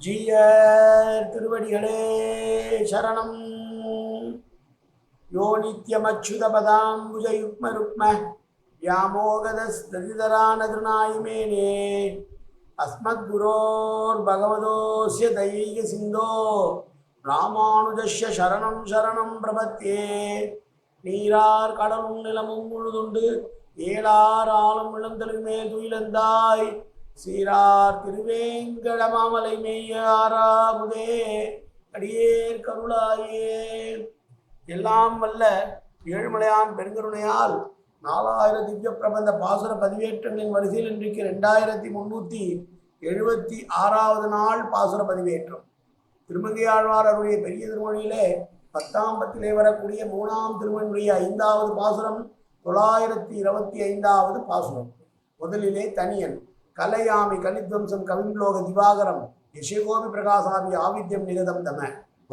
ஜீயர் திருவடிகளே சரணம். யோ நித்யமச்சுதபதாம்புஜயுக்மருக்ம வியாமோகதஸ்தரிதரானதிருநாயிமேனே அஸ்மத்குரோர் பகவதோஸ்ய தைவீக சிந்தோ ராமானுஜஸ்ய சரணம் சரணம் பிரபத்தே. நீரார் கடலும் நிலமும் முழுதுண்டு ஏழார் ஆளும் இளந்தலுமே துயிலந்தாய் சீரார் திருவேங்கடமாமலை மெய்யாராமுதே அடியேர் கருளாயே. எல்லாம் வல்ல ஏழுமலையான் பெருங்கருணையால் நாலாயிரம் திவ்ய பிரபந்த பாசுர பதிவேற்றங்களின் வரிசையில் இன்றைக்கு ரெண்டாயிரத்தி முன்னூற்றி எழுபத்தி ஆறாவது நாள் பாசுர பதிவேற்றம். திருமங்கையாழ்வார் அவருடைய பெரிய திருமொழியிலே பத்தாம் பத்திலே வரக்கூடிய மூணாம் திருமணியுடைய ஐந்தாவது பாசுரம் தொள்ளாயிரத்தி இருபத்தி ஐந்தாவது பாசுரம். முதலிலே தனியன். கலையாமி கலித்வம்சம் கவிம்லோக திவாகரம் யசகோபி பிரகாசாமி ஆவித்யம் நிகதம் தம.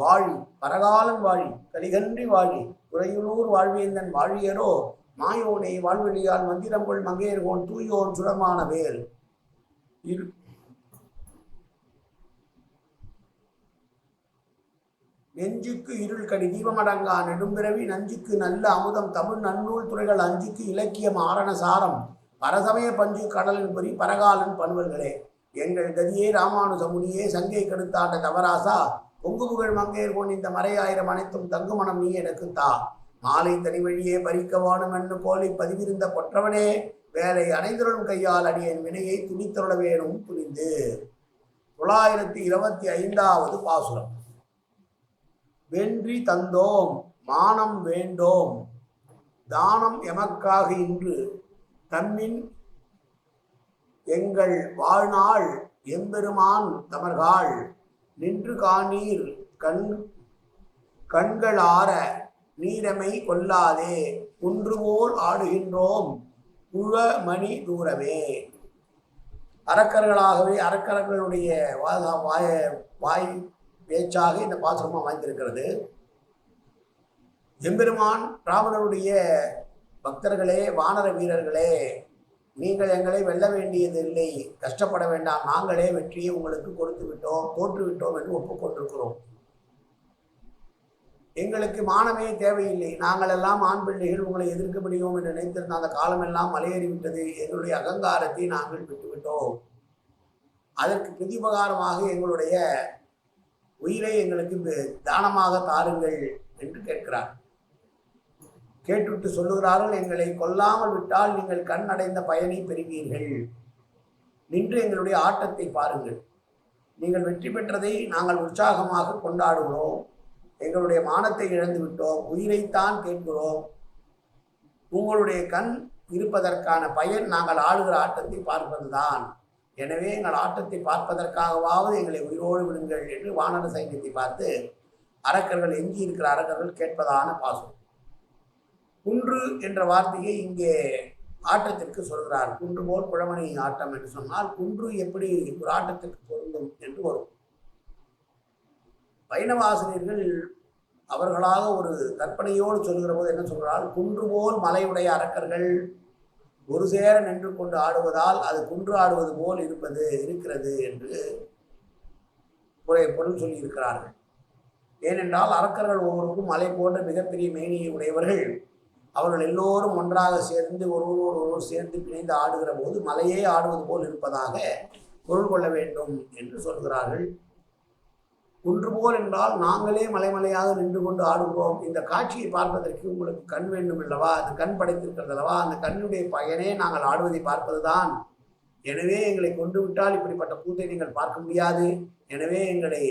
வாழி பரகாலம் வாழி கலிகன்றி வாழி துறையுளூர் வாழ்வேந்தன் வாழியரோ மாயோனை வாழ்வெளியால் மந்திரங்கொள் மங்கையர்கோன் தூயோன் சுடமான வேல். இரு நெஞ்சுக்கு இருள் கடி தீபமடங்கா நெடும்பிறவி நஞ்சுக்கு நல்ல அமுதம் தமிழ் நன்னூல் துறைகள் அஞ்சுக்கு இலக்கியம் ஆரண சாரம். பரசமய பஞ்சு கடலின் பொறி பரகாலன் பண்பல்களே எங்கள் கதியே ராமானுஜமுனியே சங்கை கெடுத்தாண்ட தவராசா பொங்கு புகழ் மங்கையர் கொண்டு இந்த மறையாயிரம் அனைத்தும் தங்குமணம் நீ எனக்கு தா. மாலை தனி வழியே பறிக்க வாணும் என்று போலி பதிவிருந்த கொற்றவனே வேலை அனைந்தருடன் கையால் அடியேன் வினையை துணித்தருள வேணும் துணிந்து. தொள்ளாயிரத்தி இருபத்தி ஐந்தாவது பாசுரம். வென்றி தந்தோம் மானம் வேண்டோம் தானம் எமக்காக இன்று தம்மின் எங்கள் வாழ்நாள் எம்பெருமான் தமர்காள் நின்று காணீர் கண் கண்களார நீரமை கொல்லாதே குன்றுபோல் ஆடுகின்றோம் குழமணி தூரமே. அரக்கர்களாகவே அரக்கர்களுடைய வாய வாய வாய் பேச்சாக இந்த பாசுரமாக வாய்ந்திருக்கிறது எம்பெருமான் ராவணனுடைய பக்தர்களே வானர வீரர்களே நீங்கள் எங்களை வெல்ல வேண்டியது இல்லை. கஷ்டப்பட வேண்டாம். நாங்களே வெற்றியை உங்களுக்கு கொடுத்து விட்டோம் தோற்றுவிட்டோம் என்று ஒப்புக்கொண்டிருக்கிறோம். எங்களுக்கு மானமே தேவையில்லை. நாங்கள் எல்லாம் ஆண் பிள்ளைகள் உங்களை எதிர்க்க முடியும் என்று நினைத்திருந்த அந்த காலமெல்லாம் மலையேறிவிட்டது. எங்களுடைய அகங்காரத்தை நாங்கள் விட்டுவிட்டோம். அதற்கு பிரதிபகாரமாக எங்களுடைய உயிரை எங்களுக்கு தானமாக தாருங்கள் என்று கேட்கிறார். கேட்டுவிட்டு சொல்லுகிறார்கள் எங்களை கொல்லாமல் விட்டால் நீங்கள் கண் அடைந்த பயனை பெறுவீர்கள். நின்று எங்களுடைய ஆட்டத்தை பாருங்கள். நீங்கள் வெற்றி பெற்றதை நாங்கள் உற்சாகமாக கொண்டாடுகிறோம். எங்களுடைய மானத்தை இழந்து விட்டோம். உயிரைத்தான் கேட்கிறோம். உங்களுடைய கண் இருப்பதற்கான பயன் நாங்கள் ஆளுகிற ஆட்டத்தை பார்ப்பதுதான். எனவே எங்கள் ஆட்டத்தை பார்ப்பதற்காகவாவது எங்களை உயிரோடு விடுங்கள் என்று வானர சைன்யத்தை பார்த்து அரக்கர்கள் எஞ்சி இருக்கிற அரக்கர்கள் கேட்பதான பாசம். குன்று என்ற வார்த்தையை இங்கே ஆட்டத்திற்கு சொல்கிறார். குன்று போல் குழமணி ஆட்டம் என்று சொன்னால் குன்று எப்படி ஒரு ஆட்டத்திற்கு பொருந்தும் என்று வரும். வைணவாசிரியர்கள் அவர்களாக ஒரு கற்பனையோடு சொல்கிற போது என்ன சொல்கிறார் குன்று போல் மலையுடைய அரக்கர்கள் ஒரு சேர நின்று கொண்டு ஆடுவதால் அது குன்று ஆடுவது போல் இருப்பது இருக்கிறது என்று பொருள் சொல்லியிருக்கிறார்கள். ஏனென்றால் அரக்கர்கள் ஒவ்வொருவருக்கும் மலை போன்ற மிகப்பெரிய மேனியை உடையவர்கள். அவர்கள் எல்லோரும் ஒன்றாக சேர்ந்து ஒருவரோடு ஒருவர் சேர்ந்து பிணைந்து ஆடுகிற போது மலையே ஆடுவது போல் இருப்பதாக பொருள் கொள்ள வேண்டும் என்று சொல்கிறார்கள். குன்று போல் என்றால் நாங்களே மலைமலையாக நின்று கொண்டு ஆடுகிறோம். இந்த காட்சியை பார்ப்பதற்கு உங்களுக்கு கண் வேண்டும் அல்லவா? அது கண் படைத்திருக்கிறது அல்லவா? அந்த கண்ணுடைய பயனே நாங்கள் ஆடுவதை பார்ப்பதுதான். எனவே எங்களை கொண்டு விட்டால் இப்படிப்பட்ட கூத்தை நீங்கள் பார்க்க முடியாது. எனவே எங்களை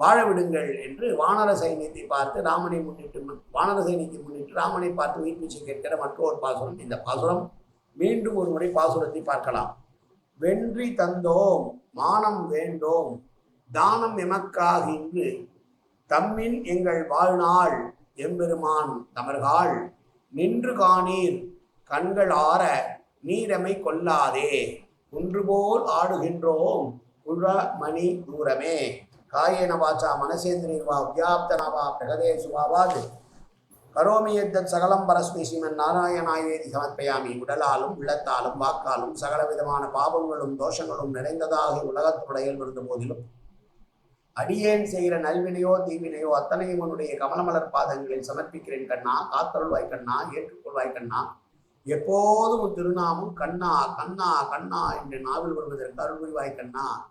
வாழ விடுங்கள் என்று வானர சைன்யத்தை பார்த்து ராமனை முன்னிட்டு வானர சைன்யத்தை முன்னிட்டு ராமனை பார்த்து உயிர் பிச்சை கேட்கிற மற்றொரு பாசுரம். இந்த பாசுரம் மீண்டும் ஒரு முறை பாசுரத்தை பார்க்கலாம். வென்றி தந்தோம் மானம் வேண்டோம் தானம் எமக்காக இன்று தம்மின் எங்கள் வாழ்நாள் எம்பெருமான் தமர்காள் நின்று காணீர் கண்கள் ஆற நீரமை கொல்லாதே குன்று போல் ஆடுகின்றோம் குழ மணி தூரமே. காயேன வாச்சா மனசேந்திரியவா வியாப்தனாவா பிரகதேசுவாவாது கரோமி எத்தத் சகலம் பரஸ்மை ஸ்ரீமன் நாராயணாயேதி சமர்ப்பயாமி. உடலாலும் உள்ளத்தாலும் வாக்காலும் சகல விதமான பாவங்களும் தோஷங்களும் நிறைந்ததாக உலகத்துடைய இருந்த போதிலும் அடியேன் செய்கிற நல்வினையோ தீவினையோ அத்தனையும் உன்னுடைய கமலமலர் பாதங்களில் சமர்ப்பிக்கிறேன் கண்ணா. காத்தருள்வாய் கண்ணா ஏற்றுக்கொள்வாய் கண்ணா. எப்போதும் திருநாமும் கண்ணா கண்ணா கண்ணா என்று நாவில் வருவதற்கு அருள் கண்ணா.